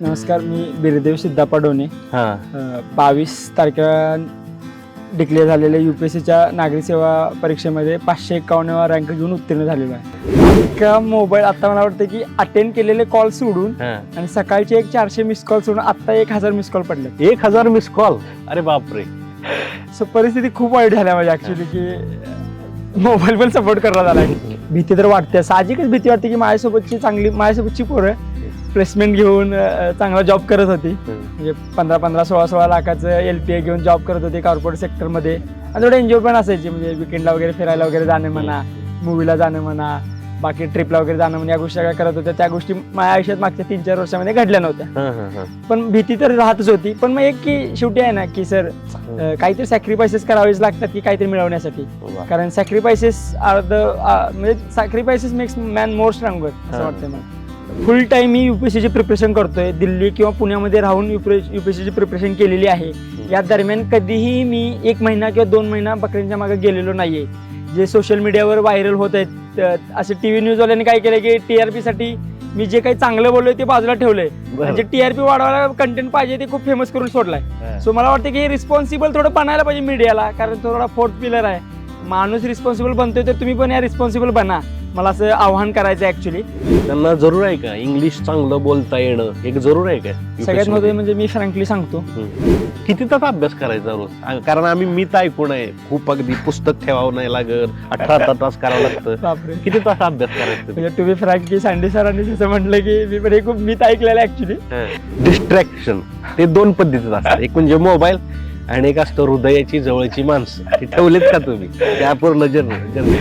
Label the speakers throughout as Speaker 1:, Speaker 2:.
Speaker 1: नमस्कार मी बिरदेव सिद्धापा डोने
Speaker 2: हा.
Speaker 1: बावीस तारखेला डिक्लेअर झालेल्या यू पी एस सीच्या नागरी सेवा परीक्षेमध्ये पाचशे एकावन्नवा रँक घेऊन उत्तीर्ण झालेलो आहे. इतका मोबाईल आता मला वाटतं की अटेंड केलेले कॉल सोडून. आणि सकाळचे एक चारशे मिस कॉल सोडून आत्ता एक हजार मिस कॉल पडले
Speaker 2: एक हजार मिस कॉल अरे बापरे.
Speaker 1: सो परिस्थिती खूप वाईट झाल्या माझी ऍक्च्युली की मोबाईल पण सपोर्ट करला झाला भीती तर वाटते साहजिकच भीती वाटते की माझ्यासोबतची चांगली माझ्यासोबतची पोरं प्लेसमेंट घेऊन चांगला जॉब करत होती. म्हणजे पंधरा पंधरा सोळा सोळा लाखाचं एल पी ए घेऊन जॉब करत होते कॉर्पोरेट सेक्टरमध्ये आणि थोडं एन्जॉय पण असायची म्हणजे विकेंडला वगैरे फिरायला वगैरे जाणे म्हणा मूवीला जाणं म्हणा बाकी ट्रिपला वगैरे जाणं म्हणा या गोष्टी सगळ्या करत होत्या. त्या गोष्टी माझ्या आयुष्यात मागच्या तीन चार वर्षामध्ये घडल्या नव्हत्या. पण भीती तर राहतच होती. पण मग एक की शेवटी आहे ना की सर काहीतरी सॅक्रिफायसेस करावेच लागतात की काहीतरी मिळवण्यासाठी. कारण सॅक्रिफायसेस आर द म्हणजे sacrifices makes man more stronger असं. वाटतं मला. फुल टाइम मी युपीएससीची प्रिपरेशन करतोय. दिल्ली किंवा पुण्यामध्ये राहून युपीएससीची प्रिपरेशन केलेली आहे. या दरम्यान कधीही मी एक महिना किंवा दोन महिना बकऱ्यांच्या मागे गेलेलो नाहीये. जे सोशल मीडियावर व्हायरल होत आहेत असे टी व्ही न्यूजवाल्यांनी काय केलं की टीआरपी साठी मी जे काही चांगलं बोललोय ते बाजूला ठेवलंय. म्हणजे टीआरपी वाढवायला कंटेंट पाहिजे ते खूप फेमस करून सोडलाय. सो मला वाटतं की रिस्पॉन्सिबल थोडं बनायला पाहिजे मीडियाला कारण तो थोडा फोर्थ पिलर आहे. माणूस रिस्पॉन्सिबल बनतोय तर तुम्ही पण या रिस्पॉन्सिबल बना. मला असं आव्हान करायचं ऍक्च्युली
Speaker 2: त्यांना जरूर आहे का? इंग्लिश चांगलं बोलता येणं एक जरूर आहे का?
Speaker 1: सगळ्यात
Speaker 2: मध्ये?
Speaker 1: म्हणजे मी फ्रँकली सांगतो.
Speaker 2: किती तास अभ्यास करायचा रोज? कारण आम्ही मी तर ऐकून आहे. खूप अगदी पुस्तक ठेवावं नाही लागत. अठरा तास करावं लागतं. किती तास अभ्यास करायचा? तुम्ही?
Speaker 1: म्हणजे टू बी फ्रँक की सँडी सरांनी जसं म्हटलं की मी पण हे खूप मीत ऐकलेलं ऍक्च्युली
Speaker 2: डिस्ट्रॅक्शन ते दोन पद्धतीत असतात एक म्हणजे मोबाईल आणि एक असतं हृदयाची जवळची माणसं. ती ठेवलीत का तुम्ही? त्या पूर्ण जर्नी जर्नी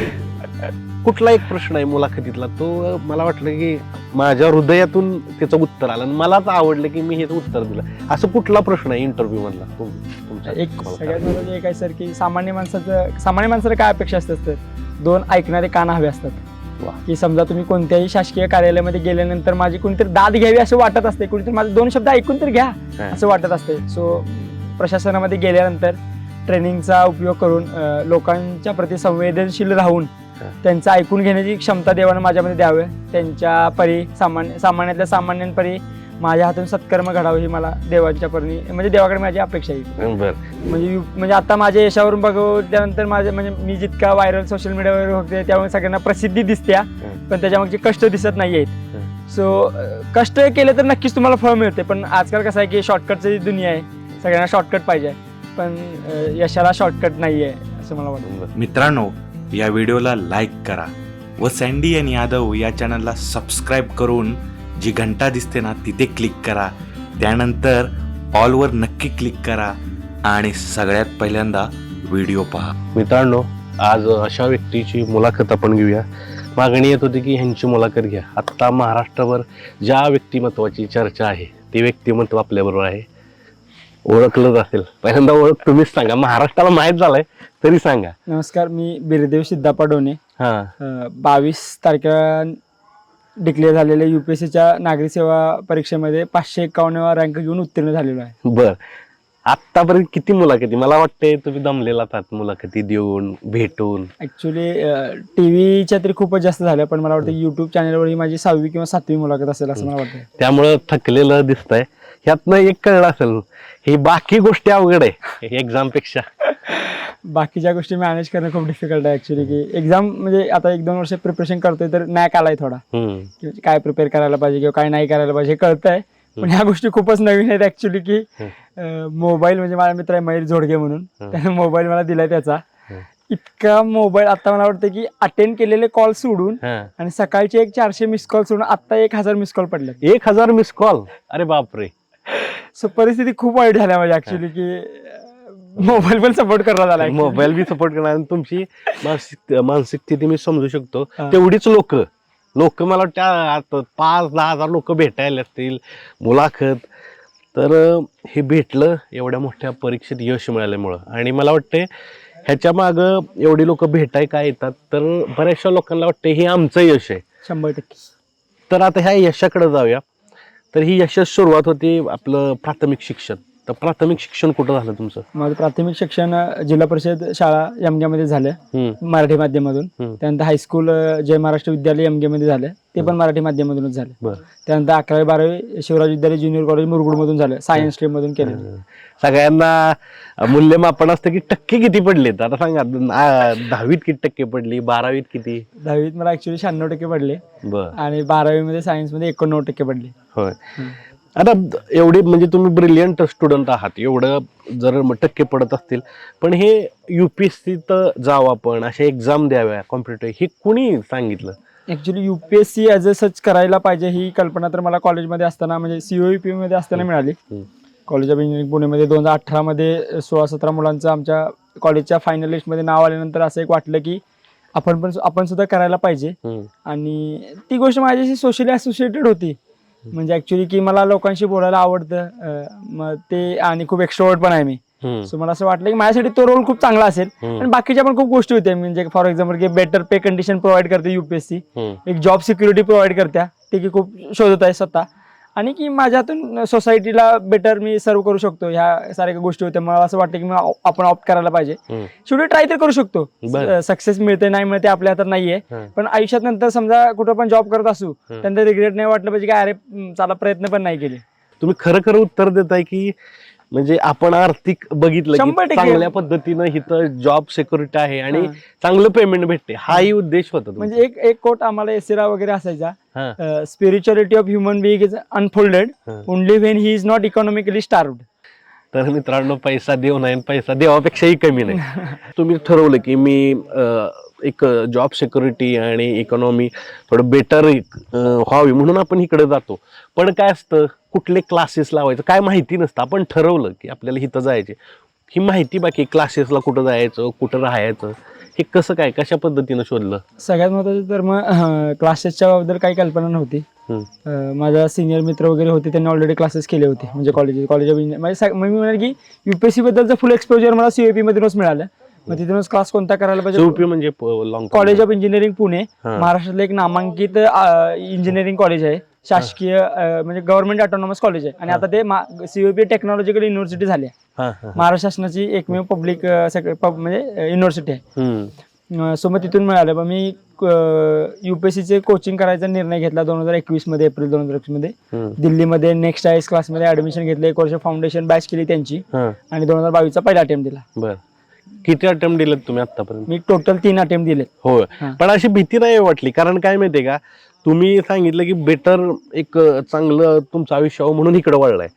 Speaker 2: कुठला एक प्रश्न आहे मुलाखतीतला तो मला वाटलं की माझ्या हृदयातून त्याचं उत्तर आलं. आणि मलाच आवडलं की मी हेच उत्तर दिलं. असं कुठला प्रश्न आहे इंटरव्ह्यू मधला? तुमचा.
Speaker 1: एक सगळ्यात आहे सर की सामान्य माणसाचं सामान्य माणसाला काय अपेक्षा असतात तर दोन ऐकणारे कान हवे असतात. की समजा तुम्ही कोणत्याही शासकीय कार्यालयामध्ये गेल्यानंतर माझी कोणीतरी दाद घ्यावी असं वाटत असते कोणीतरी माझे दोन शब्द ऐकून तर घ्या. असं वाटत असते सो प्रशासनामध्ये गेल्यानंतर ट्रेनिंगचा उपयोग करून लोकांच्या प्रती संवेदनशील राहून. त्यांचं ऐकून घेण्याची क्षमता देवानं माझ्यामध्ये द्यावे. त्यांच्या परी सामान्य सामान्यातल्या सामान्यांपरी माझ्या हातून सत्कर्म घडावं ही मला देवाच्या परी म्हणजे देवाकडे माझी अपेक्षा आहे. म्हणजे म्हणजे आता माझ्या यशावरून बघू त्यानंतर माझे म्हणजे मी जितका व्हायरल सोशल मीडियावर होते त्यामुळे सगळ्यांना प्रसिद्धी दिसत्या पण त्याच्यामागचे कष्ट दिसत नाही आहेत. सो कष्ट केले तर नक्कीच तुम्हाला फळ मिळते पण आजकाल कसं आहे की शॉर्टकटची दुनिया आहे. सगळ्यांना शॉर्टकट पाहिजे पण यशाला शॉर्टकट नाही आहे असं मला वाटतं.
Speaker 3: मित्रांनो या व्हिडिओला लाईक करा व सँडी आणि यादव या चॅनलला सबस्क्राईब करून जी घंटा दिसते ना तिथे क्लिक करा. त्यानंतर ऑलवर नक्की क्लिक करा आणि सगळ्यात पहिल्यांदा व्हिडिओ पहा.
Speaker 2: मित्रांनो आज अशा व्यक्तीची मुलाखत आपण घेऊया. मागणी येत होती की ह्यांची मुलाखत घ्या. आत्ता महाराष्ट्रभर ज्या व्यक्तिमत्वाची चर्चा आहे ते व्यक्तिमत्व आपल्याबरोबर आहे. ओळखलंच असेल. पहिल्यांदा ओळख तुम्हीच सांगा. महाराष्ट्राला माहीत झालंय तरी सांगा.
Speaker 1: नमस्कार मी बिरदेव सिद्धापा डोने.
Speaker 2: हा.
Speaker 1: बावीस तारखेला डिक्लेअर झालेल्या यू पी एस सीच्या नागरी सेवा परीक्षेमध्ये पाचशे एकावन्नवा रँक घेऊन उत्तीर्ण झालेलो आहे.
Speaker 2: बर. आत्तापर्यंत किती मुलाखती? मला वाटते तुम्ही दमलेला आहात मुलाखती देऊन भेटून.
Speaker 1: ऍक्च्युली टी व्हीच्या तरी खूपच जास्त झाल्या पण मला वाटतं युट्यूब चॅनलवर ही माझी सहावी किंवा सातवी मुलाखत असेल असं मला वाटतं
Speaker 2: त्यामुळं थकलेलं दिसतंय. ह्यातनं एक कळलं असेल ही बाकी गोष्टी अवघड आहे एक्झामपेक्षा.
Speaker 1: बाकीच्या गोष्टी मॅनेज करणं खूप डिफिकल्ट आहे ऍक्च्युली की एक्झाम म्हणजे आता एक दोन वर्ष प्रिपरेशन करतोय तर नॅक आलाय थोडा. की काय प्रिपेअर करायला पाहिजे किंवा काय नाही करायला पाहिजे हे कळतंय. पण ह्या गोष्टी खूपच नवीन आहेत ऍक्च्युली की मोबाईल म्हणजे माझा मित्र आहे मयूर झोडगे म्हणून. त्याने मोबाईल मला दिलाय त्याचा. इतका मोबाईल आता मला वाटतं की अटेंड केलेले कॉल सोडून. आणि सकाळचे एक चारशे मिस कॉल सोडून आता एक हजार मिस कॉल पडले
Speaker 2: एक हजार मिस कॉल अरे बापरे.
Speaker 1: सो परिस्थिती खूप वाईट झाल्या माझी ऍक्च्युली की मोबाईल पण सपोर्ट करण्यात आला.
Speaker 2: मोबाईल बी सपोर्ट करणार आणि तुमची मानसिक मानसिक स्थिती मी समजू शकतो. तेवढीच लोक. लोक मला वाटतं आता पाच दहा हजार लोक भेटायला असतील मुलाखत. तर हे भेटलं एवढ्या मोठ्या परीक्षेत यश मिळाल्यामुळं. आणि मला वाटते ह्याच्या मागं एवढी लोक भेटाय काय येतात तर बऱ्याचशा लोकांना वाटतं हे आमचं यश आहे.
Speaker 1: शंभर टक्के.
Speaker 2: तर आता ह्या यशाकडे जाऊया. तर ही यशच सुरुवात होती आपलं प्राथमिक शिक्षण. तर प्राथमिक शिक्षण कुठं झालं तुमचं?
Speaker 1: माझं प्राथमिक शिक्षण जिल्हा परिषद शाळा यमग्यामध्ये झालं. मराठी माध्यमातून. त्यानंतर हायस्कूल जय महाराष्ट्र विद्यालय यमगेमध्ये झालं. ते पण मराठी माध्यमातूनच झाले.
Speaker 2: बरं.
Speaker 1: त्यानंतर अकरावी बारावी शिवराज विद्यालय ज्युनियर कॉलेज मुरगुडमधून झालं. सायन्स स्ट्रीम मधून केलेलं.
Speaker 2: सगळ्यांना मूल्यमापन असतं की टक्के किती पडलेत? आता सांगा दहावीत किती टक्के पडली? बारावीत किती?
Speaker 1: दहावीत मला ऍक्च्युली शहाण्णव टक्के पडले. आणि बारावीमध्ये सायन्समध्ये एकोणनव्वद टक्के पडले.
Speaker 2: होय. आता एवढे म्हणजे तुम्ही ब्रिलियंट स्टुडंट आहात. एवढं जर टक्के पडत असतील पण हे युपीएससीत जावं आपण अशा एक्झाम द्याव्या कॉम्प्युटर हे कुणी सांगितलं?
Speaker 1: Actually UPSC as a such करायला पाहिजे ही कल्पना तर मला कॉलेजमध्ये असताना म्हणजे सीओईपी मध्ये असताना मिळाली. कॉलेज ऑफ इंजिनिअरिंग पुणेमध्ये दोन हजार अठरामध्ये सोळा सतरा मुलांचं आमच्या कॉलेजच्या फायनल लिस्टमध्ये नाव आल्यानंतर असं एक वाटलं की आपण पण आपण सुद्धा करायला पाहिजे. आणि ती गोष्ट माझ्याशी सोशली असोसिएटेड होती म्हणजे ऍक्च्युली की मला लोकांशी बोलायला आवडतं मग ते आणि खूप एक्स्ट्रोवर्ट पण आहे मी. सो मला असं वाटलं की माझ्यासाठी तो रोल खूप चांगला असेल. आणि बाकीच्या पण खूप गोष्टी होत्या म्हणजे फॉर एक्झाम्पल की बेटर पे कंडिशन प्रोव्हाइड करते युपीएससी. एक जॉब सिक्युरिटी प्रोव्हाइड करत्या ते की खूप शोधत आहे स्वतः आणि की माझ्यातून सोसायटीला बेटर मी सर्व करू शकतो ह्या साऱ्या गोष्टी होत्या मला असं वाटतं की मग आपण ऑप्ट करायला पाहिजे. शेवटी ट्राय तर करू शकतो. सक्सेस मिळते नाही मिळते आपल्या हातात नाहीये. पण आयुष्यात नंतर समजा कुठं पण जॉब करत असू. त्यानंतर रिग्रेट नाही वाटलं पाहिजे की अरे चला प्रयत्न पण नाही केले
Speaker 2: तुम्ही खरं खरं उत्तर देताय की म्हणजे आपण आर्थिक बघितलं
Speaker 1: शंभर
Speaker 2: की
Speaker 1: टक्के.
Speaker 2: चांगल्या पद्धतीनं इथं जॉब सिक्युरिटी आहे आणि
Speaker 1: हा.
Speaker 2: चांगलं पेमेंट भेटते हाही उद्देश होता तुमचा.
Speaker 1: म्हणजे एक एक कोट आम्हाला एसिरा वगैरे असायचा. Spirituality of human being is unfolded
Speaker 2: hmm.
Speaker 1: Only when he is not economically starved
Speaker 2: तर मित्रांनो पैसा देऊ नये आणि पैसा देवापेक्षाही कमी नाही तुम्ही ठरवलं की मी अं, एक जॉब सिक्युरिटी आणि इकॉनॉमी थोडं बेटर व्हावी म्हणून आपण इकडे जातो. पण काय असतं कुठले क्लासेस लावायचं काय माहिती नसतं. आपण ठरवलं की आपल्याला इथं जायचे. ही माहिती बाकी क्लासेसला कुठं जायचं कुठं राहायचं हे कसं काय कशा पद्धतीनं शोधलं?
Speaker 1: सगळ्यात महत्वाचं तर मग क्लासेसच्या बद्दल काही कल्पना नव्हती. माझा सिनियर मित्र वगैरे होते त्यांनी ऑलरेडी क्लासेस केले होते म्हणजे कॉलेज कॉलेज ऑफ इंजिनिअर म्हणजे मी म्हणाल की युपीएससी बद्दलचं फुल एक्सपोजर मला सीएपी मधूनच मिळालं. मग तिथूनच क्लास कोणता करायला पाहिजे?
Speaker 2: म्हणजे
Speaker 1: कॉलेज ऑफ इंजिनिअरिंग पुणे.
Speaker 2: हा.
Speaker 1: महाराष्ट्रातलं एक नामांकित इंजिनिअरिंग कॉलेज आहे. शासकीय म्हणजे गव्हर्नमेंट ऑटोनॉमस कॉलेज आहे. आणि आता ते सीओपी टेक्नॉलॉजिकल युनिव्हर्सिटी झाली आहे. महाराष्ट्र शासनाची एकमेव पब्लिक म्हणजे युनिव्हर्सिटी आहे. सो मग तिथून मिळालं. मग मी युपीएससीचे कोचिंग करायचा निर्णय घेतला दोन हजार एकवीसमध्ये एप्रिल दोन हजार
Speaker 2: एकवीसमध्ये.
Speaker 1: दिल्लीमध्ये नेक्स्ट आयस क्लासमध्ये ऍडमिशन घेतलं. एक वर्ष फाउंडेशन बॅच केली त्यांची.
Speaker 2: हा.
Speaker 1: आणि दोन हजार बावीसचा पहिला अटेम्प्ट दिला.
Speaker 2: बर. किती अटेम्प्ट दिलेत तुम्ही आतापर्यंत
Speaker 1: मी टोटल तीन अटेम्प्ट दिले
Speaker 2: हो
Speaker 1: हा.
Speaker 2: पण अशी भीती नाही वाटली. कारण काय माहितीये का? तुम्ही सांगितलं की बेटर एक चांगलं तुमचं आयुष्य व्हावं म्हणून इकडे वळलाय.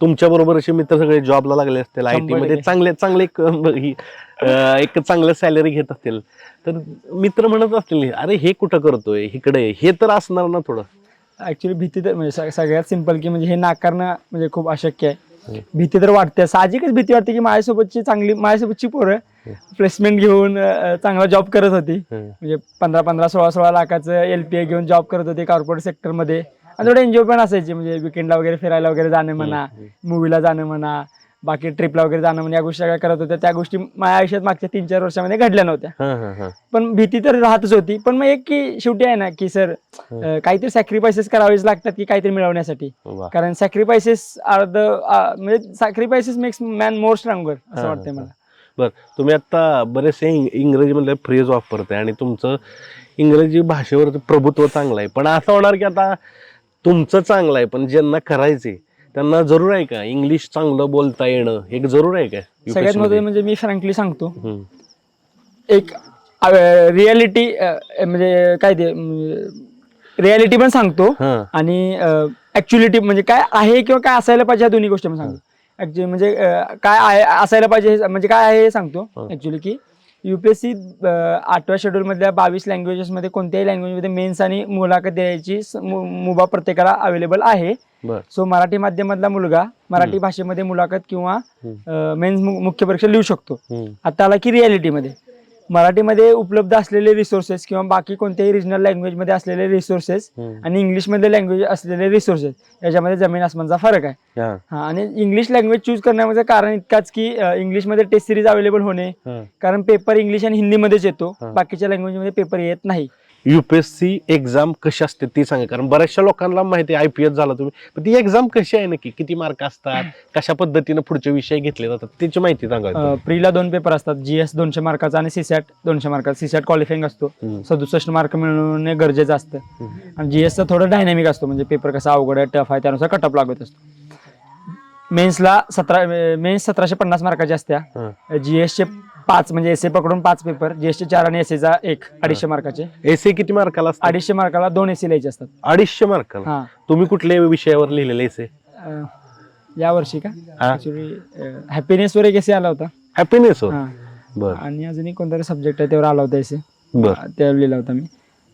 Speaker 2: तुमच्या बरोबर असे मित्र सगळे जॉबला लागले असतील आय टी शंभरमध्ये
Speaker 1: टक्के.
Speaker 2: चांगले चांगले एक अं, ही, अं, एक चांगलं सॅलरी घेत असतील. तर मित्र म्हणत असतील अरे हे कुठं करतोय? इकडे हे तर असणार ना थोडं.
Speaker 1: ऍक्च्युली भीती तर म्हणजे सगळ्यात सिंपल की म्हणजे हे नाकारणं म्हणजे खूप अशक्य आहे. भीती तर वाटते. साहजिकच भीती वाटते की माझ्यासोबतची चांगली माझ्यासोबतची पोरं प्लेसमेंट घेऊन चांगला जॉब करत होती. म्हणजे पंधरा पंधरा सोळा सोळा लाखाचं एल पी घेऊन जॉब करत होते कॉर्पोरेट सेक्टरमध्ये आणि थोडं एन्जॉय पण असायची. म्हणजे विकेंडला वगैरे फिरायला वगैरे जाणं म्हणा मूवीला जाणं म्हणा बाकी ट्रिपला वगैरे जाणं म्हणा या गोष्टी सगळ्या करत होत्या. त्या गोष्टी माझ्या आयुष्यात मागच्या तीन चार वर्षामध्ये घडल्या नव्हत्या. पण भीती तर राहतच होती. पण मग एक की शेवटी आहे ना की सर काहीतरी सॅक्रिफायसेस करावेच लागतात की काहीतरी मिळवण्यासाठी. कारण सॅक्रिफायसेस आर द म्हणजे sacrifices makes man more stronger असं वाटतंय. मला.
Speaker 2: बर तुम्ही आता बरेचसे इंग- इंग्रजीमधले फ्रेज वापरताय आणि तुमचं इंग्रजी भाषेवर प्रभुत्व चांगलं आहे. पण असं होणार की आता तुमचं चांगलं आहे पण ज्यांना करायचे त्यांना जरूर आहे का इंग्लिश चांगलं बोलता येणं? हे जरूर आहे का?
Speaker 1: सगळ्यात
Speaker 2: UPSC मध्ये?
Speaker 1: महत्त्वाचं म्हणजे मी फ्रँकली सांगतो.
Speaker 2: हम्म.
Speaker 1: एक रियालिटी म्हणजे काय ते रियालिटी पण सांगतो
Speaker 2: हा.
Speaker 1: आणि ऍक्च्युलिटी म्हणजे काय आहे किंवा काय असायला पाहिजे ह्या दोन्ही गोष्टी मी सांगतो. ऍक्च्युली म्हणजे अं, काय आहे असायला पाहिजे हे- म्हणजे काय आहे हे सांगतो.
Speaker 2: हा.
Speaker 1: ऍक्च्युली की युपीएससी आठव्या शेड्यूल मधल्या बावीस लँग्वेजेस मध्ये कोणत्याही लँग्वेजमध्ये मेन्स आणि मुलाखत द्यायची स- मुभा प्रत्येकाला अवेलेबल आहे सो मराठी माध्यमातला मुलगा मराठी. भाषेमध्ये मुलाखत किंवा. मेन्स मुख्य परीक्षा लिहू शकतो. आता आला की रियालिटीमध्ये मराठीमध्ये उपलब्ध असलेले रिसोर्सेस किंवा बाकी कोणत्याही रिजनल लँग्वेजमध्ये असलेले रिसोर्सेस. आणि इंग्लिशमध्ये लँग्वेज असलेले रिसोर्सेस याच्यामध्ये जमीन आसमानचा फरक आहे
Speaker 2: हा.
Speaker 1: आणि इंग्लिश लँग्वेज चूज करण्याचं कारण इतकाच की इंग्लिशमध्ये टेस्ट सिरीज अवेलेबल होणे. कारण पेपर इंग्लिश आणि हिंदीमध्येच येतो. बाकीच्या लँग्वेजमध्ये पेपर येत नाही
Speaker 2: युपीएससी एक्झाम कशी असते ती सांगा. कारण बऱ्याचशा लोकांना माहिती आहे आयपीएस झाला तुम्ही पण ती एक्झाम कशी आहे नक्की? किती मार्क असतात? कशा पद्धतीने पुढचे विषय घेतले जातात? त्याची माहिती सांगा
Speaker 1: प्रीला दोन पेपर असतात जीएस दोनशे मार्काचा आणि सीसॅट दोनशे मार्काचा सीसॅट क्वालिफाईंग असतो. सदुसष्ट मार्क मिळवणे गरजेचं असतं. आणि जीएसचा थोडं डायनॅमिक असतो म्हणजे पेपर कसा अवघड आहे टफ आहे त्यानुसार कटअप लागत असतो. मेन्सला सतरा मेन्स सतराशे पन्नास मार्काची असत्या. जीएसचे पाच म्हणजे एस पकडून पाच पेपर जीएसचे चार आणि एस चा एक अडीचशे मार्काचे.
Speaker 2: एसे किती मार्काला असतात?
Speaker 1: अडीचशे मार्काला दोन एस लिहायचे असतात.
Speaker 2: अडीचशे मार्काला?
Speaker 1: हा.
Speaker 2: तुम्ही कुठल्या विषयावर लिहिलेले एसे
Speaker 1: अ, या वर्षी का?
Speaker 2: हा.
Speaker 1: हॅपीनेस वर एक एसे आला होता.
Speaker 2: हॅपीनेस हा. बर.
Speaker 1: आणि अजून एक कोणतरी सब्जेक्ट आहे त्यावर आला होता एसे
Speaker 2: बर.
Speaker 1: त्यावर लिहिला होता मी.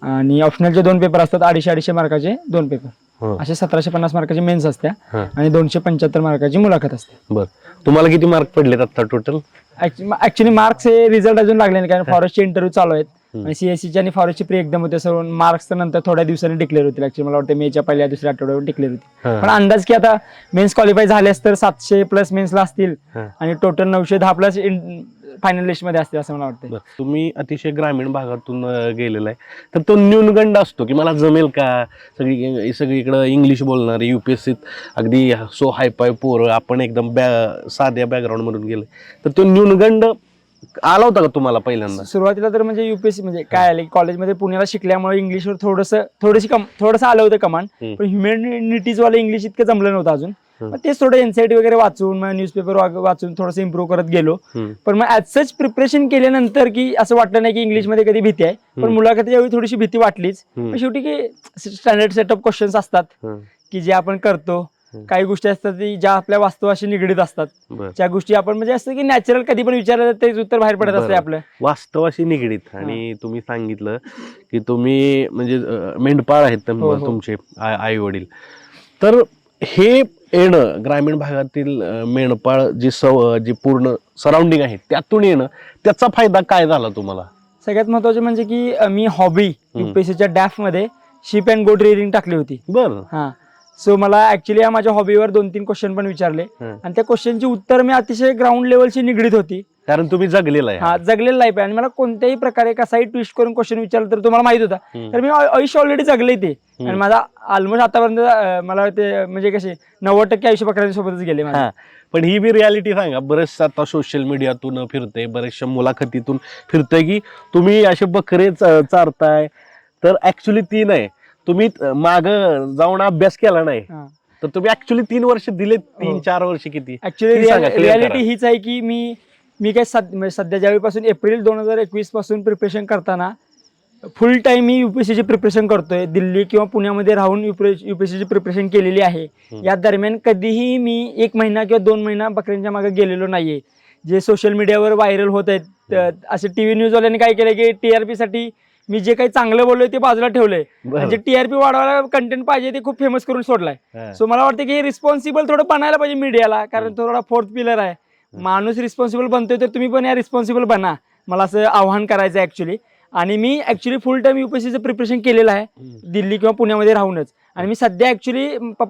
Speaker 1: आणि ऑप्शनलचे दोन पेपर असतात अडीचशे अडीचशे मार्काचे दोन पेपर
Speaker 2: हं.
Speaker 1: असे सतराशे पन्नास मार्काचे मेन्स असत्या
Speaker 2: हं.
Speaker 1: आणि दोनशे पंच्याहत्तर मार्काची मुलाखत असते.
Speaker 2: बर. तुम्हाला किती मार्क पडलेत आता टोटल
Speaker 1: ऍक्च्युली मार्क्स हे रिझल्ट अजून लागले नाही कारण फॉरेस्टचे इंटरव्ह्यू चालू आहेत. आणि सीएससीची आणि फॉरेस्टची प्री एकदम होते सर्व मार्क्स नंतर थोड्या दिवसांनी डिक्लेअर होतील ऍक्च्युली मला वाटतं मेच्या पहिल्या दुसऱ्या आठवड्यावर डिक्लेअर होतील. पण अंदाज की आता मेन्स क्वालिफाय झालेस तर सातशे प्लस मेन्सला असतील. आणि टोटल नऊशे दहा प्लस फायनल लिस्टमध्ये असतील असं मला वाटतं
Speaker 2: तुम्ही अतिशय ग्रामीण भागातून गेलेला आहे. तर तो न्यूनगंड असतो की मला जमेल का? सगळी सगळीकडं इंग्लिश बोलणारे युपीएससीत अगदी सो हायपाय पोरं आपण एकदम बॅ साध्या background मधून गेले तर तो न्यूनगंड आला होता का तुम्हाला पहिल्यांदा
Speaker 1: सुरुवातीला तर म्हणजे युपीएससी म्हणजे काय आलं की कॉलेजमध्ये पुण्याला शिकल्यामुळे इंग्लिशवर थोडंसं थोडीशी कम थोडंसं आलं होतं कमांड
Speaker 2: हम्म.
Speaker 1: पण ह्युमॅनिटीज वाला इंग्लिश इतकं जमलं नव्हतं अजून
Speaker 2: हम्म.
Speaker 1: मग तेच थोडं एनसीआयटी वगैरे वाचून मग न्यूजपेपर वाचून थोडंसं इम्प्रूव्ह करत गेलो
Speaker 2: हम्म.
Speaker 1: पण मग ऍज सच प्रिपरेशन केल्यानंतर की असं वाटलं नाही की इंग्लिशमध्ये कधी भीती आहे पण
Speaker 2: हम्म.
Speaker 1: मुलाखतीच्या वेळी थोडीशी भीती वाटलीच
Speaker 2: हम्म.
Speaker 1: पण शेवटी की स्टँडर्ड सेटअप क्वेश्चन्स असतात. की जे आपण करतो. काही गोष्टी असतात की ज्या आपल्या वास्तवाशी निगडीत असतात. ज्या गोष्टी आपण म्हणजे असं की नॅचरल कधी पण विचारलं तर तेच उत्तर बाहेर पडत असते. आपलं.
Speaker 2: वास्तवाशी निगडीत. आणि तुम्ही सांगितलं की तुम्ही म्हणजे मेंढपाळ आहेत
Speaker 1: हो, हो.
Speaker 2: तुमचे आई वडील. तर हे येणं ग्रामीण भागातील मेंढपाळ जी सव जी पूर्ण सराउंडिंग आहे त्यातून येणं त्याचा फायदा काय झाला तुम्हाला?
Speaker 1: सगळ्यात महत्त्वाचे म्हणजे की मी हॉबी युपीएससीच्या डॅफमध्ये शिप अँड गोट रिअरिंग टाकली होती.
Speaker 2: बर.
Speaker 1: हा. सो मला ऍक्च्युली या माझ्या हॉबीवर दोन तीन क्वेश्चन पण विचारले. आणि त्या क्वेश्चनची उत्तर मी अतिशय ग्राउंड लेवलची निगडीत होती
Speaker 2: कारण तुम्ही जगलेला
Speaker 1: हा
Speaker 2: आहे
Speaker 1: जगलेलं लाईफ आहे आणि मला कोणत्याही प्रकारे कसाही ट्विस्ट करून क्वेश्चन विचारलं तर तुम्हाला माहीत होता
Speaker 2: हम्म.
Speaker 1: तर मी आय- आयुष्य ऑलरेडी जगले ते आणि. माझा ऑलमोस्ट आतापर्यंत अं, मला ते म्हणजे कसे नव्वद टक्के आयुष्य बकऱ्यांच्या सोबतच गेले माझे.
Speaker 2: हा. पण ही बी रियालिटी सांगा बरेचसे आता सोशल मीडियातून फिरते बऱ्याचशा मुलाखतीतून फिरतंय की तुम्ही असे बकरे च- चारताय तर ऍक्च्युली ती नाही तुम्ही माग जाऊन अभ्यास केला नाही
Speaker 1: हा.
Speaker 2: तर तुम्ही ऍक्च्युली तीन वर्ष दिले तीन
Speaker 1: हो.
Speaker 2: चार वर्ष किती
Speaker 1: ऍक्च्युली
Speaker 2: ते सांगा, clear
Speaker 1: रियालिटी
Speaker 2: करा.
Speaker 1: हीच आहे की मी मी काय सद- म्हणजे सध्या ज्यावेळीपासून एप्रिल दोन हजार एकवीसपासून प्रिपरेशन करताना फुल टाइम मी युपीएससीची प्रिपरेशन करतोय दिल्ली किंवा पुण्यामध्ये राहून युपीएससीची प्रिपरेशन केलेली आहे
Speaker 2: हम्म.
Speaker 1: या दरम्यान कधीही मी एक महिना किंवा दोन महिना बकऱ्यांच्या मागे गेलेलो नाहीये जे सोशल मीडियावर व्हायरल होत आहेत त- असे टीव्ही न्यूजवाल्यांनी काय केलं की टीआरपी साठी मी जे काही चांगलं बोललोय ते बाजूला ठेवलंय आणि जे टीआरपी वाढवायला कंटेंट पाहिजे ते खूप फेमस करून सोडलाय. सो मला वाटतं की हे रिस्पॉन्सिबल थोडं बनायला पाहिजे मीडियाला कारण. थोडा फोर्थ पिलर आहे. माणूस रिस्पॉन्सिबल बनतोय तर तुम्ही पण या रिस्पॉन्सिबल बना मला असं आव्हान करायचं आहे ऍक्च्युली आणि मी ऍक्च्युली फुल टाइम युपीएससीचं प्रिपरेशन केलेलं आहे. दिल्ली किंवा पुण्यामध्ये राहूनच आणि मी सध्या ऍक्च्युली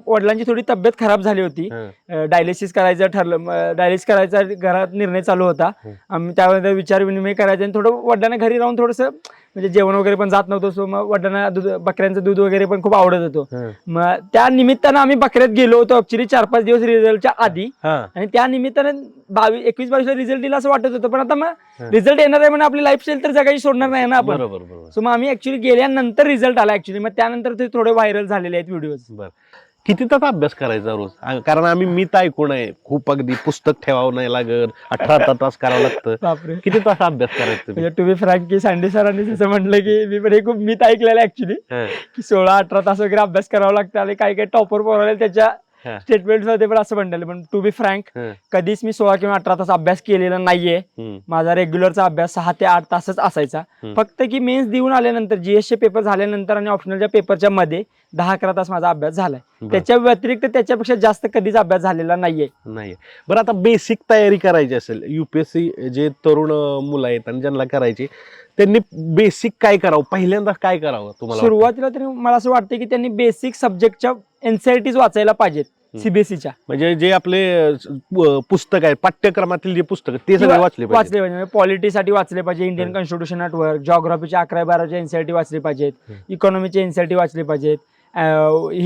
Speaker 1: वडिलांची थोडी तब्येत खराब झाली होती
Speaker 2: हा.
Speaker 1: डायलिसिस करायचं ठरलं डायलिसिस करायचा घरात निर्णय चालू होता
Speaker 2: हम्म.
Speaker 1: आम्ही त्यामध्ये विचार विनिमय करायचा आणि थोडं वडिलांना घरी राहून थोडंसं म्हणजे जेवण वगैरे पण जात नव्हतं सो मग वडिलांना दूध बकऱ्यांचं दूध वगैरे पण खूप आवडत होतं
Speaker 2: हा.
Speaker 1: मग त्या निमित्तानं आम्ही बकऱ्यात गेलो होतो ऍक्च्युली चार पाच दिवस रिझल्टच्या आधी
Speaker 2: हा.
Speaker 1: आणि त्या निमित्तानं बावीस एकवीस बावीसला रिझल्ट दिला असं वाटत होतं पण आता मग
Speaker 2: हा.
Speaker 1: रिझल्ट येणार आहे म्हणून आपली लाईफस्टाईल तर जगायची सोडणार नाही ना आपण सो मग आम्ही ऍक्च्युली गेल्यानंतर रिझल्ट आला ऍक्च्युली मग त्यानंतर ते थोडे व्हायरल झालेले आहेत व्हिडिओ
Speaker 2: बर. किती तास अभ्यास करायचा रोज? आ- कारण आम्ही मी तर ऐकून आहे. खूप अगदी पुस्तक ठेवावं नाही लागत. अठरा तास करावं लागतं.
Speaker 1: बापरे.
Speaker 2: किती तास अभ्यास करायचा तुम्ही?
Speaker 1: म्हणजे टू बी फ्रँक की सँडी सरांनी जसं म्हटलं की मी पण हे खूप मित ऐकलेलं ऍक्च्युली
Speaker 2: हा.
Speaker 1: की सोळा अठरा तास वगैरे अभ्यास करावा लागतं आणि काही काही टॉपर पोरायला त्याच्या. स्टेटमेंटमध्ये पण असं म्हणलेलं पण टू बी फ्रँक. कधीच मी सोळा किंवा अठरा तास अभ्यास केलेला नाहीये. माझा रेग्युलरचा अभ्यास सहा ते आठ तासच असायचा. फक्त की मेन्स देऊन आल्यानंतर जीएसचे पेपर झाल्यानंतर आणि ऑप्शनलच्या पेपरच्या मध्ये दहा अकरा तास माझा अभ्यास झालाय. त्याच्या व्यतिरिक्त त्याच्यापेक्षा जास्त कधीच अभ्यास झालेला नाहीये
Speaker 2: नाही बरं आता बेसिक तयारी करायची असेल युपीएससी जे तरुण मुलं आहेत आणि ज्यांना करायची त्यांनी बेसिक काय करावं पहिल्यांदा काय करावं तुम्हाला?
Speaker 1: सुरुवातीला तरी मला असं वाटतं की त्यांनी बेसिक सब्जेक्टच्या एनसीआरटीज वाचायला पाहिजेत. सीबीएसईच्या
Speaker 2: म्हणजे जे आपले अ, पुस्तक आहे पाठ्यक्रमातील जे पुस्तक ते सगळे वाचले पाहिजे
Speaker 1: वाचले पाहिजे पॉलिटीसाठी वाचले पाहिजे इंडियन
Speaker 2: हम्म.
Speaker 1: कॉन्स्टिट्यूशन ॲट वर्क जॉग्राफीचे अकरा बाराचे एनसीआरटी वाचले पाहिजेत
Speaker 2: हम्म.
Speaker 1: इकॉनॉमीचे एनसीआरटी वाचले पाहिजेत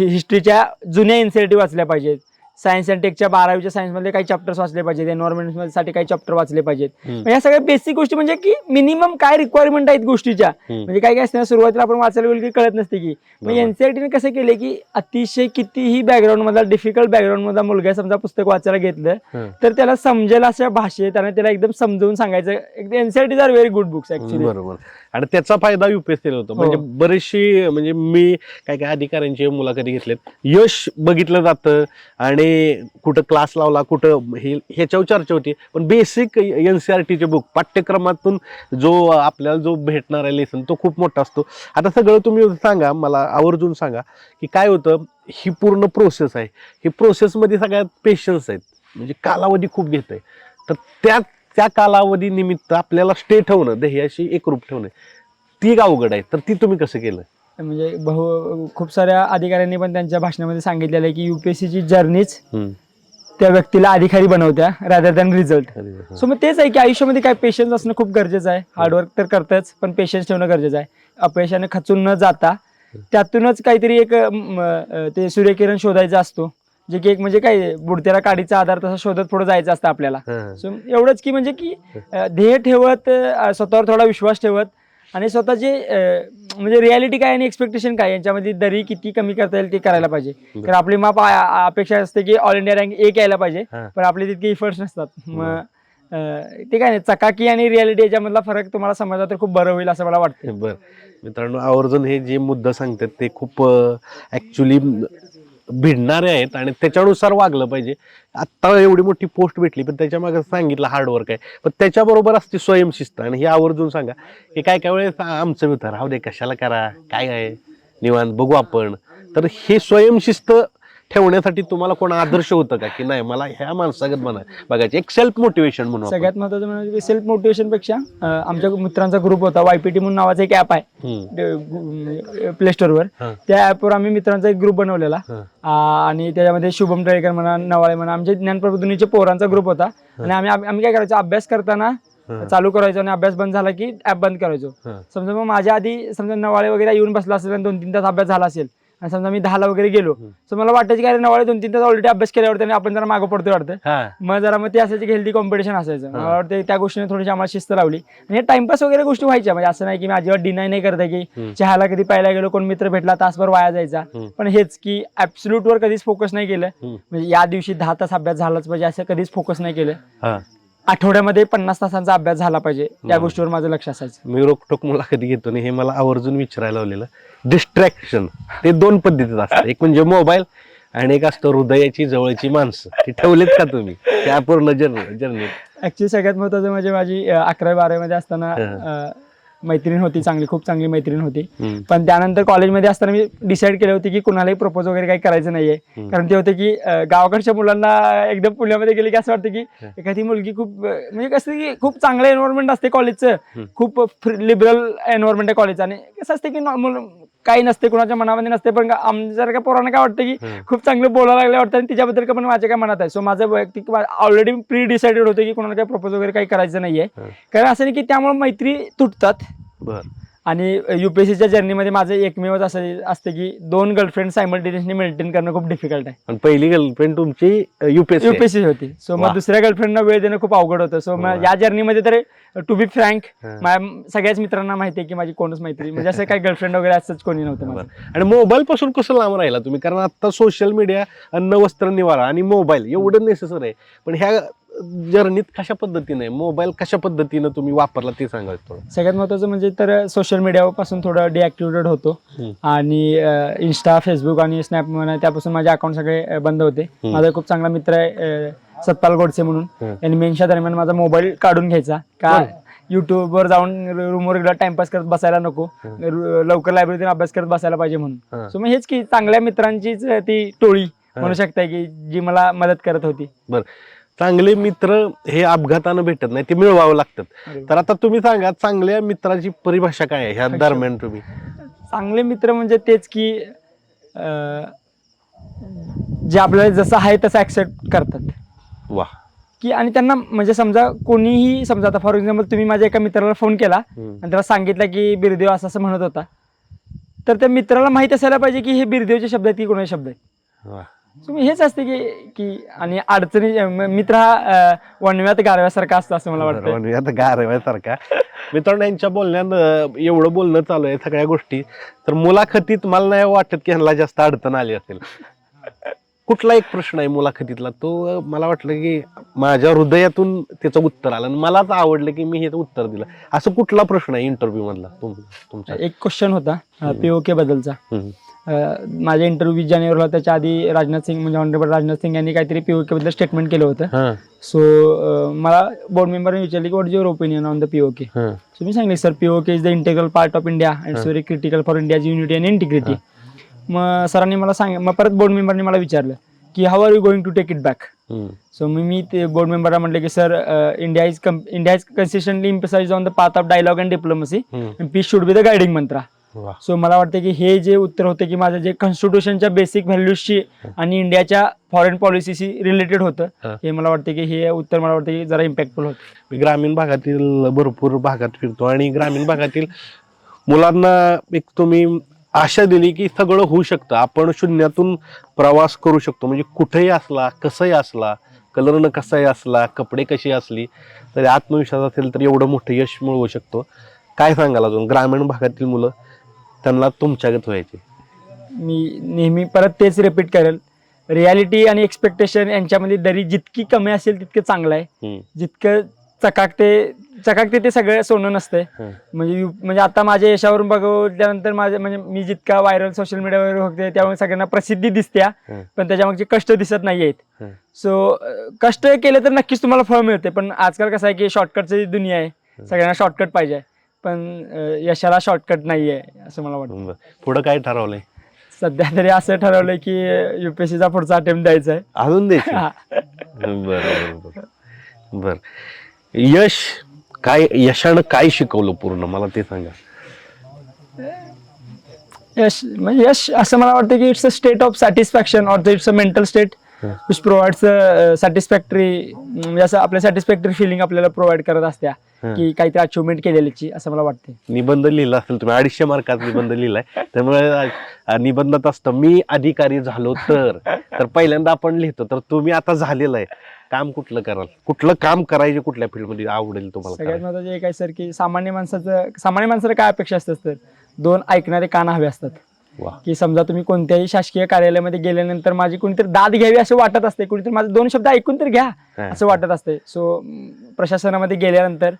Speaker 1: हिस्ट्रीच्या जुन्या एनसीआरटी वाचल्या पाहिजेत सायन्स अँड टेकच्या बारावीच्या सायन्समध्ये काही चॅप्टर्स वाचले पाहिजेत एन्व्हायरमेंटसाठी काही चॅप्टर वाचले पाहिजेत. मग या सगळ्या बेसिक गोष्टी म्हणजे की मिनिमम काय रिक्वायरमेंट आहेत गोष्टीच्या. म्हणजे काय काय असतं सुरुवातीला आपण वाचायला गेलो की कळत नसते की मग. एनसीआरटीने कसं केलं की अतिशय कितीही बॅकग्राऊंड मधला डिफिकल्ट बॅकग्राऊंड मधला मुलगा समजा पुस्तक वाचायला घेतलं. तर त्याला समजेल अशा भाषेत आणि त्याला एकदम समजून सांगायचं NCERT are very good books actually
Speaker 2: बरोबर आणि त्याचा फायदा युपीएससीला होतो म्हणजे
Speaker 1: हो.
Speaker 2: बरेचशी म्हणजे मी काय काय अधिकाऱ्यांची मुलाखती घेतल्यात यश बघितलं जातं आणि कुठं क्लास लावला कुठं हे ह्याच्यावर चर्चा होती. पण बेसिक एन सी आर टीचे बुक पाठ्यक्रमातून जो आपल्याला जो भेटणार आहे लेसन तो खूप मोठा असतो. आता सगळं तुम्ही सांगा मला आवर्जून सांगा की काय होतं ही पूर्ण प्रोसेस आहे. ही प्रोसेसमध्ये सगळ्यात पेशन्स आहेत. म्हणजे कालावधी खूप घेत आहे तर त्या त्या कालावधी निमित्त आपल्याला स्टे ठेवणं ध्येयाशी एकरूप ठेवणं ती एक अवघड आहे. तर ती तुम्ही कसं केलं?
Speaker 1: म्हणजे बहु खूप साऱ्या अधिकाऱ्यांनी पण त्यांच्या भाषणामध्ये सांगितलेलं आहे की युपीएससीची जर्नीच त्या व्यक्तीला अधिकारी बनवत्या रादर दॅन रिझल्ट सो मग तेच आहे की आयुष्यामध्ये काय पेशन्स असणं खूप गरजेचं आहे. हार्डवर्क तर करतच पण पेशन्स ठेवणं गरजेचं आहे. अपयशाने खचून न जाता त्यातूनच काहीतरी एक ते सूर्यकिरण शोधायचा असतो. जे की एक म्हणजे काय बुडत्याला काडीचा आधार तसा शोधत पुढे जायचं असतं आपल्याला. सो एवढंच की म्हणजे की ध्येय ठेवत स्वतःवर थोडा विश्वास ठेवत आणि स्वतःचे म्हणजे रियालिटी काय आणि एक्सपेक्टेशन काय यांच्यामध्ये दरी किती कमी करता येईल ते करायला पाहिजे. कारण आपली माप अपेक्षा असते की ऑल इंडिया रँक एक यायला पाहिजे. पण आपले तितके इफर्ट्स नसतात. मग ते काय नाही चकाकी आणि रियालिटी याच्यामधला फरक तुम्हाला समजला तर खूप बरं होईल असं मला वाटतं.
Speaker 2: बर. मित्रांनो आवर्जून हे जे मुद्दा सांगतात ते खूप ऍक्च्युली भिडणारे आहेत आणि त्याच्यानुसार वागलं पाहिजे. आत्ता एवढी मोठी पोस्ट भेटली पण त्याच्यामागे सांगितलं हार्डवर्क आहे. पण त्याच्याबरोबर असते स्वयंशिस्त आणि हे आवर्जून सांगा की काय काय वेळेस आमचं मित्र राहू दे कशाला करा? काय आहे? निवांत बघू आपण. तर हे स्वयंशिस्त ठेवण्यासाठी तुम्हाला कोण आदर्श होतं का की नाही मला ह्या माणसागत बना बघायचं एक सेल्फ मोटिवेशन म्हणून आपण.
Speaker 1: सगळ्यात महत्वाचं म्हणजे सेल्फ मोटिवेशनपेक्षा अ, आमच्या मित्रांचा ग्रुप होता वायपीटी म्हणून नावाचा एक ऍप आहे
Speaker 2: हम्म.
Speaker 1: प्ले
Speaker 2: हा.
Speaker 1: त्या ऍपवर आम्ही मित्रांचा एक ग्रुप बनवलेला
Speaker 2: हा.
Speaker 1: आ, आणि त्याच्यामध्ये शुभम तळेकर म्हणा नवाळे म्हणा आमच्या ज्ञानप्रबोधिनीचे पोरांचा ग्रुप होता आणि आम्ही आम्ही काय करायचो अभ्यास करताना
Speaker 2: हा.
Speaker 1: चालू करायचो आणि अभ्यास बंद झाला की ऍप बंद करायचो
Speaker 2: हा.
Speaker 1: समजा मग माझ्या आधी समजा नवाळे वगैरे येऊन बसला असेल आणि दोन तीन तास अभ्यास झाला असेल आणि समजा मी दहाला वगैरे गेलो. तर मला वाटायचं की अरे नवाळे दोन तीन तास ऑलरेडी अभ्यास केल्यावर त्याने आपण जरा मागं पडतो वाटतं मग जरा मग ते असायचं की हेल्दी कॉम्पिटिशन असायचं. मला वाटतं त्या गोष्टीने थोडीशी आम्हाला शिस्त लावली आणि हे टाइमपास वगैरे गोष्टी व्हायच्या म्हणजे असं नाही की मी अजिबात डिनाय नाही करत की. चहाला कधी पाहायला गेलो कोण मित्र भेटला तासभर वाया जायचा. पण हेच की ऍब्सल्यूट वर कधीच फोकस नाही केलं. म्हणजे या दिवशी दहा तास अभ्यास झालाच पाहिजे असं कधीच फोकस नाही केलं
Speaker 2: हा
Speaker 1: आठवड्यामध्ये पन्नास तासांचा अभ्यास झाला पाहिजे या
Speaker 2: हम्म.
Speaker 1: गोष्टीवर माझं लक्ष असायचं.
Speaker 2: मी रोखटोक मुलाखती घेतो आणि हे मला आवर्जून विचारायला लावलेलं. डिस्ट्रॅक्शन ते दोन पद्धतीत असतात एक म्हणजे मोबाईल आणि एक असतं हृदयाची जवळची माणसं. ती ठेवलीत का तुम्ही? त्या पूर्ण जर्नी जर्नी
Speaker 1: ऍक्च्युली सगळ्यात महत्वाचं म्हणजे माझी अकरावी बारावी मध्ये असताना मैत्रीण होती चांगली खूप चांगली मैत्रीण होती. पण त्यानंतर कॉलेजमध्ये असताना मी डिसाईड केलं होती की कुणालाही प्रपोज वगैरे काही करायचं नाहीये. कारण ते होते की गावाकडच्या मुलांना एकदम पुण्यामध्ये गेले की असं वाटतं की. एखादी मुलगी खूप म्हणजे कसं की खूप चांगलं एन्व्हायरमेंट असते कॉलेजचं. खूप लिबरल एन्व्हायरमेंट आहे कॉलेजचं आणि कसं असते की नॉर्मल काही नसते कुणाच्या मनामध्ये नसते पण आमच्या पोरांना काय वाटतं की खूप चांगलं बोलायला लागलं वाटतं. आणि तिच्याबद्दल का पण माझ्या काय मनात आहे. सो माझं वैयक्तिक ऑलरेडी प्री डिसाइडेड होतं की कोणाला काही प्रपोज वगैरे काही करायचं नाहीये. कारण असं नाही की त्यामुळे मैत्री तुटतात.
Speaker 2: बर.
Speaker 1: आणि युपीएससीच्या जर्नीमध्ये माझं एकमेवच असं असते की दोन गर्लफ्रेंड सायमल्टेनियसली मेंटेन करणं खूप डिफिकल्ट आहे.
Speaker 2: आणि पहिली गर्लफ्रेंड तुमची युपीएससी
Speaker 1: युपीएससी होती. सो. मग दुसऱ्या गर्लफ्रेंडना वेळ देणं खूप अवघड होतं. सो. मग या जर्नीमध्ये तर टू बी फ्रँक. माझ्या सगळ्याच मित्रांना माहिती आहे की माझी कोणच मैत्री म्हणजे असं काही गर्लफ्रेंड वगैरे असंच कोणी नव्हतं
Speaker 2: आणि मोबाईल पासून कसं लांब राहिला तुम्ही? कारण आता सोशल मीडिया अन्न वस्त्र निवारा आणि मोबाईल एवढं नेसेसर आहे. पण ह्या जर्नीत कशा पद्धतीने मोबाईल कशा पद्धतीनं तुम्ही वापरला ते सांगायचं थोडं
Speaker 1: सगळ्यात महत्वाचं म्हणजे तर सोशल मीडियापासून थोडं डिॲक्टिवेटेड होतो
Speaker 2: हम्म.
Speaker 1: आणि इन्स्टा फेसबुक आणि स्नॅप म्हणा त्यापासून माझे अकाउंट सगळे अं, बंद होते
Speaker 2: हम्म.
Speaker 1: माझा खूप चांगला मित्र आहे अं, सतपाल गोडसे म्हणून
Speaker 2: हम्म.
Speaker 1: त्यांनी मेनच्या दरम्यान माझा मोबाईल काढून घ्यायचा का
Speaker 2: हम्म.
Speaker 1: युट्यूबवर जाऊन रूमवर टाइमपास करत बसायला नको
Speaker 2: हम्म.
Speaker 1: रु- लवकर लायब्ररीतून अभ्यास करत बसायला पाहिजे
Speaker 2: हा.
Speaker 1: म्हणून सो मग हेच की चांगल्या मित्रांचीच ती टोळी म्हणू शकताय की जी मला मदत करत होती
Speaker 2: चांगले मित्र हे अपघातानं भेटत नाही ते मिळवावं लागतात तर आता तुम्ही सांगा चांगल्या मित्राची परिभाषा काय आहे? ह्या. दरम्यान तुम्ही.
Speaker 1: चांगले मित्र म्हणजे तेच की अं, जे आपल्याला जसं आहे तसं ऍक्सेप्ट करतात.
Speaker 2: वा.
Speaker 1: की आणि त्यांना म्हणजे समजा कोणीही समजा आता फॉर एक्झाम्पल तुम्ही माझ्या एका मित्राला फोन केला
Speaker 2: हम्म.
Speaker 1: आणि त्याला सांगितलं की बिरदेव असं असं म्हणत होता. तर त्या मित्राला माहीत असायला पाहिजे की हे बिरदेवचे शब्द आहेत की कोणाचे शब्द आहेत?
Speaker 2: वा.
Speaker 1: मी हेच असते की की आणि अडचणी मित्र हा वणव्यात गारव्यासारखा असतो असं मला वाटतं.
Speaker 2: आता गारव्यासारखा. मित्रांनो यांच्या बोलण्यात एवढं बोलणं चालू आहे सगळ्या गोष्टी. तर मुलाखतीत मला नाही वाटत की ह्यांना जास्त अडचण आली असेल. कुठला एक प्रश्न आहे मुलाखतीतला? तो मला वाटलं की माझ्या हृदयातून त्याचं उत्तर आलं. आणि मलाच आवडलं की मी हे उत्तर दिलं. असं कुठला प्रश्न आहे इंटरव्ह्यू मधला तुम तुमचा?
Speaker 1: एक क्वेश्चन होता. पीओके बद्दलचा.
Speaker 2: हम्म.
Speaker 1: अं, माझ्या इंटरव्ह्यू वीस जानेवारीला त्याच्या आधी राजनाथ सिंग म्हणजे ऑनरेबल राजनाथ सिंग यांनी काहीतरी पीओके बद्दल स्टेटमेंट केलं होतं
Speaker 2: हा,
Speaker 1: सो मला बोर्ड मेंबरने विचारले की what is your opinion on the POK
Speaker 2: हा.
Speaker 1: सो मी सांगितले sir POK is the integral part of India and. Very critical for India's unity and integrity मग सरांनी मला सांग मग परत बोर्ड मेंबरने मला विचारलं की how are you going to take it back. So मी मी ते बोर्ड मेंबरला म्हटलं की sir India is India is consistently emphasizes on the path of dialogue and diplomacy. Peace should be the guiding mantra. So मला वाटतं की हे जे उत्तर होते की माझं जे कॉन्स्टिट्यूशनच्या बेसिक व्हॅल्यूजशी आणि इंडियाच्या फॉरेन पॉलिसीशी रिलेटेड होतं
Speaker 2: हा.
Speaker 1: मला वाटतं की हे उत्तर मला वाटतं की जरा इम्पॅक्टफुल होतं.
Speaker 2: मी ग्रामीण भागातील भरपूर भागात फिरतो आणि ग्रामीण भागातील मुलांना एक तुम्ही आशा दिली की सगळं होऊ शकतं. आपण शून्यातून प्रवास करू शकतो. म्हणजे कुठेही असला कसंही असला कलरनं कसाही असला कपडे कशी असली तरी आत्मविश्वास असेल तर एवढं मोठं यश मिळवू शकतो. काय सांगाल अजून? ग्रामीण भागातील मुलं त्यांना तुमच्यागत व्हायचे.
Speaker 1: मी नेहमी परत तेच रिपीट करेल. रियालिटी आणि एक्सपेक्टेशन यांच्यामध्ये दरी जितकी कमी असेल तितकं चांगलं आहे. जितकं चकाकते चकाकते ते सगळं सोनं नसतंय. म्हणजे म्हणजे आता माझ्या यशावरून बघल्यानंतर माझे म्हणजे मी जितका व्हायरल सोशल मीडियावर होते त्यामुळे सगळ्यांना प्रसिद्धी दिसते. पण त्याच्यामागचे कष्ट दिसत नाही आहेत. सो कष्ट केले तर नक्कीच तुम्हाला फळ मिळते पण आजकाल कसं आहे की शॉर्टकटची दुनिया आहे. सगळ्यांना शॉर्टकट पाहिजे. पण यशाला शॉर्टकट नाही आहे असं मला वाटतं
Speaker 2: बरं. पुढं काय ठरवलंय
Speaker 1: सध्या तरी असं ठरवलंय की युपीएससीचा पुढचा अटेम्प्ट द्यायचा आहे
Speaker 2: अजून द्यायचे
Speaker 1: हा.
Speaker 2: बर बर बर बर यश काय यशानं काय शिकवलं पूर्ण मला ते सांगा
Speaker 1: यश म्हणजे यश असं मला वाटतं की it's a state of satisfaction or it's a mental state
Speaker 2: hmm.
Speaker 1: Which provides satisfactory म्हणजे असं आपल्या सॅटिस्फॅक्टरी फिलिंग आपल्याला प्रोव्हाइड करत असत्या. की काहीतरी अचिव्हमेंट केलेलीची असं मला वाटते
Speaker 2: निबंध लिहिला असेल तुम्ही अडीचशे मार्कात निबंध लिहिलाय. त्यामुळे निबंधात असतं मी अधिकारी झालो तर. तर पहिल्यांदा आपण लिहितो तर तुम्ही आता झालेलं आहे. काम कुठलं कराल? कुठलं काम करायचे कुठल्या फील्डमध्ये आवडेल तुम्हाला
Speaker 1: सगळ्यात
Speaker 2: करायला?
Speaker 1: महत्वाचं एक आहे सर की सामान्य माणसाचं सामान्य माणसाला काय अपेक्षा असतात तर दोन ऐकणारे कान हवे असतात. की समजा तुम्ही कोणत्याही शासकीय कार्यालयामध्ये गेल्यानंतर माझी कोणीतरी दाद घ्यावी असं वाटत असते कोणीतरी माझे दोन शब्द ऐकून तर घ्या
Speaker 2: हा.
Speaker 1: असं वाटत असते सो प्रशासनामध्ये गेल्यानंतर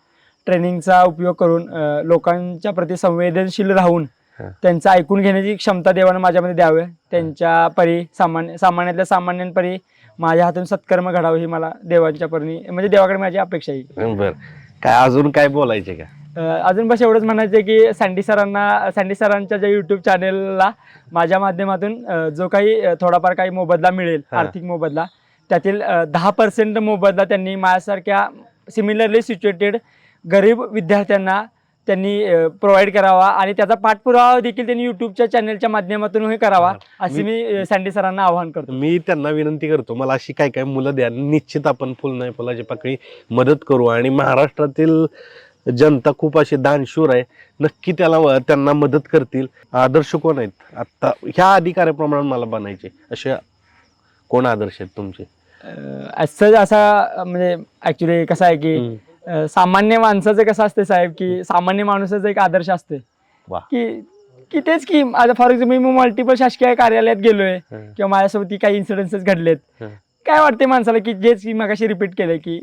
Speaker 1: ट्रेनिंगचा उपयोग करून अं, लोकांच्या प्रती संवेदनशील राहून
Speaker 2: हा.
Speaker 1: त्यांचं ऐकून घेण्याची क्षमता देवानं माझ्यामध्ये द्यावे त्यांच्या परी सामान्य सामान्यातल्या सामान्यांपरी माझ्या हातून सत्कर्म घडावं ही मला देवांच्या परी म्हणजे देवाकडे माझी अपेक्षा आहे
Speaker 2: बर काय अजून काय बोलायचे का
Speaker 1: अं, अजून बस एवढंच म्हणायचं की सँडी सरांना सँडी सरांच्या ज्या युट्यूब चॅनेलला माझ्या माध्यमातून अं, जो काही अं, थोडाफार काही मोबदला मिळेल
Speaker 2: हा.
Speaker 1: आर्थिक मोबदला त्यातील दहा पर्सेंट मोबदला त्यांनी माझ्यासारख्या सिमिलरली सिच्युएटेड गरीब विद्यार्थ्यांना त्यांनी प्रोव्हाइड करावा आणि त्याचा पाठपुरावा देखील त्यांनी युट्यूबच्या चॅनलच्या माध्यमातून हे करावा असे मी सँडी सरांना आवाहन करतो.
Speaker 2: मी त्यांना विनंती करतो मला अशी काय काय मुलं द्या. निश्चित आपण फुल नाही फुलाची पाकळी मदत करू आणि महाराष्ट्रातील जनता खूप अशी दानशूर आहे. नक्की त्याला त्यांना मदत करतील. आदर्श कोण आहेत? आता ह्या अधिकाऱ्याप्रमाणे मला बनायचे. असे कोण आदर्श आहेत तुमचे?
Speaker 1: असं असा म्हणजे ऍक्च्युली कसं आहे की. अं, सामान्य माणसाचं कसं असते साहेब की सामान्य माणसाचा एक आदर्श असते
Speaker 2: वा.
Speaker 1: की की तेच की आता फॉर एक्झाम्पल मी मल्टिपल शासकीय कार्यालयात गेलोय
Speaker 2: हं.
Speaker 1: किंवा माझ्यासोबत काही इन्सिडेन्सेस घडलेत
Speaker 2: हं.
Speaker 1: काय वाटते माणसाला की जेच की मगाशी रिपीट केलंय की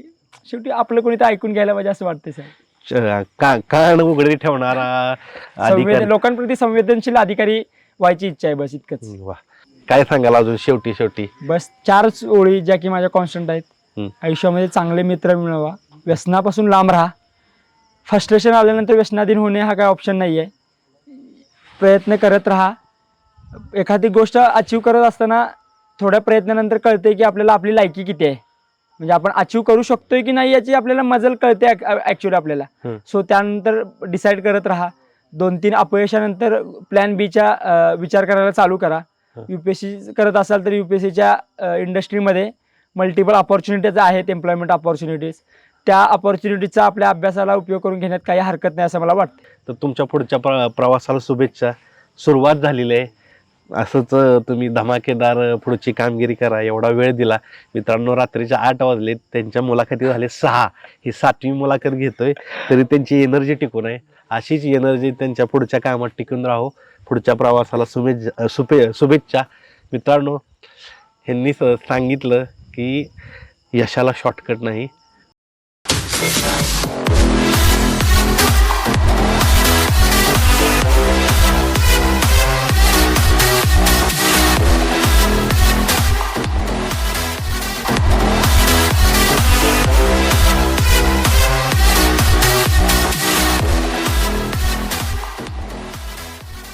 Speaker 1: शेवटी आपलं कोणी तर ऐकून घ्यायला पाहिजे असं वाटते साहेब
Speaker 2: च- का- कान उघडे ठेवणारा
Speaker 1: लोकांप्रती संवेदनशील अधिकारी व्हायची इच्छा आहे बस इतकंच
Speaker 2: वा काय सांगाल अजून शेवटी शेवटी
Speaker 1: बस चारच ओळी ज्या की माझ्या कॉन्स्टंट आहेत. आयुष्यामध्ये चांगले मित्र मिळवा व्यसनापासून लांब राहा. फ्रस्ट्रेशन आल्यानंतर व्यसनाधीन होणे हा काय ऑप्शन नाही आहे प्रयत्न करत राहा. एखादी गोष्ट अचीव करत असताना थोड्या प्रयत्नानंतर कळते की आपल्याला आपली लायकी किती आहे. म्हणजे आपण अचीव करू शकतोय की नाही याची आपल्याला मजल कळते ऍक्च्युली आपल्याला. सो त्यानंतर डिसाईड करत राहा. दोन तीन अपयशानंतर प्लॅन बीच्या विचार करायला चालू करा. युपीएससी करत असाल तर युपीएससीच्या इंडस्ट्रीमध्ये मल्टिपल ऑपॉर्च्युनिटीज आहेत एम्प्लॉयमेंट ऑपॉर्च्युनिटीज त्या अपॉर्च्युनिटीचा आपल्या अभ्यासाला उपयोग करून घेण्यात काही हरकत नाही असं मला वाटतं
Speaker 2: तर तुमच्या पुढच्या प्र- प्रवासाला शुभेच्छा. सुरुवात झालेली आहे. असंच तुम्ही धमाकेदार पुढची कामगिरी करा एवढा वेळ दिला. मित्रांनो रात्रीच्या आठ वाजले त्यांच्या मुलाखती झाले सहा. ही सातवी मुलाखत घेतोय. तरी त्यांची एनर्जी टिकून आहे. अशीच एनर्जी त्यांच्या पुढच्या कामात टिकून राहो. पुढच्या प्रवासाला शुभेच्छा शुभे शुभेच्छा. मित्रांनो ह्यांनी स- सांगितलं की यशाला शॉर्टकट नाही. It's